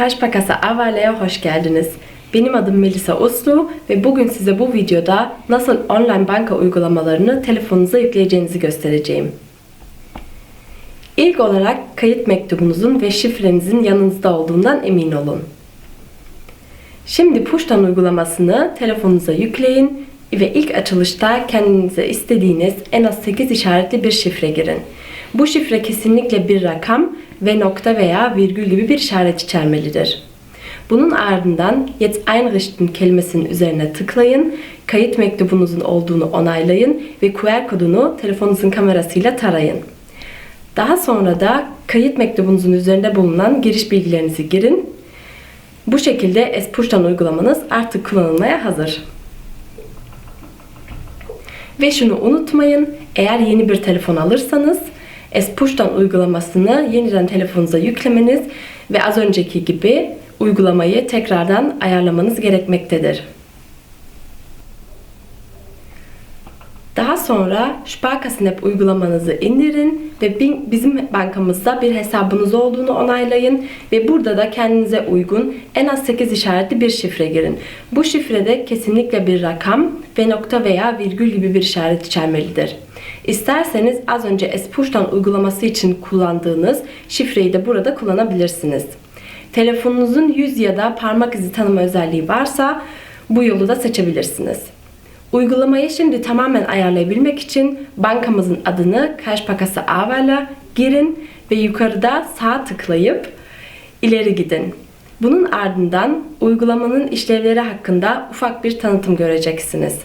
Kaş Pakası Avale'ye hoş geldiniz. Benim adım Melisa Uslu ve bugün size bu videoda nasıl online banka uygulamalarını telefonunuza yükleyeceğinizi göstereceğim. İlk olarak kayıt mektubunuzun ve şifrenizin yanınızda olduğundan emin olun. Şimdi Push'tan uygulamasını telefonunuza yükleyin ve ilk açılışta kendinize istediğiniz en az 8 işaretli bir şifre girin. Bu şifre kesinlikle bir rakam ve nokta veya virgül gibi bir işaret içermelidir. Bunun ardından Jetzt einrichten kelimesinin üzerine tıklayın, kayıt mektubunuzun olduğunu onaylayın ve QR kodunu telefonunuzun kamerasıyla tarayın. Daha sonra da kayıt mektubunuzun üzerinde bulunan giriş bilgilerinizi girin. Bu şekilde Espush'tan uygulamanız artık kullanılmaya hazır. Ve şunu unutmayın, eğer yeni bir telefon alırsanız Espush'tan uygulamasını yeniden telefonunuza yüklemeniz ve az önceki gibi uygulamayı tekrardan ayarlamanız gerekmektedir. Daha sonra Sparkassen uygulamanızı indirin ve bizim bankamızda bir hesabınız olduğunu onaylayın ve burada da kendinize uygun en az 8 işaretli bir şifre girin. Bu şifrede kesinlikle bir rakam ve nokta veya virgül gibi bir işaret içermelidir. İsterseniz az önce Espush'tan uygulaması için kullandığınız şifreyi de burada kullanabilirsiniz. Telefonunuzun yüz ya da parmak izi tanıma özelliği varsa bu yolu da seçebilirsiniz. Uygulamayı şimdi tamamen ayarlayabilmek için bankamızın adını Kaşpakası Avel'a girin ve yukarıda sağ tıklayıp ileri gidin. Bunun ardından uygulamanın işlevleri hakkında ufak bir tanıtım göreceksiniz.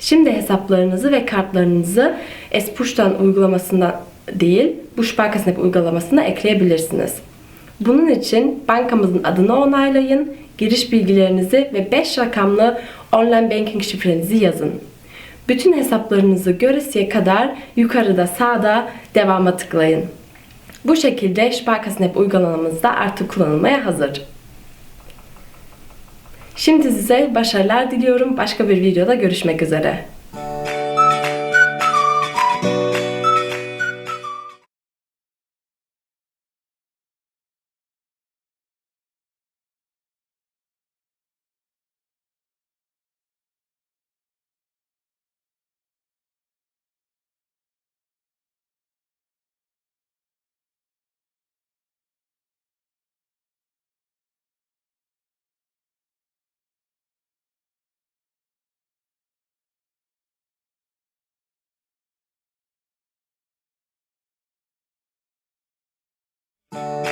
Şimdi hesaplarınızı ve kartlarınızı Espush'tan uygulamasından değil, bu Sparkassen uygulamasına ekleyebilirsiniz. Bunun için bankamızın adını onaylayın, giriş bilgilerinizi ve 5 rakamlı online banking şifrenizi yazın. Bütün hesaplarınızı göresiye kadar yukarıda sağda devama tıklayın. Bu şekilde Sparkassen uygulamamız da artık kullanılmaya hazır. Şimdi size başarılar diliyorum. Başka bir videoda görüşmek üzere. Thank you.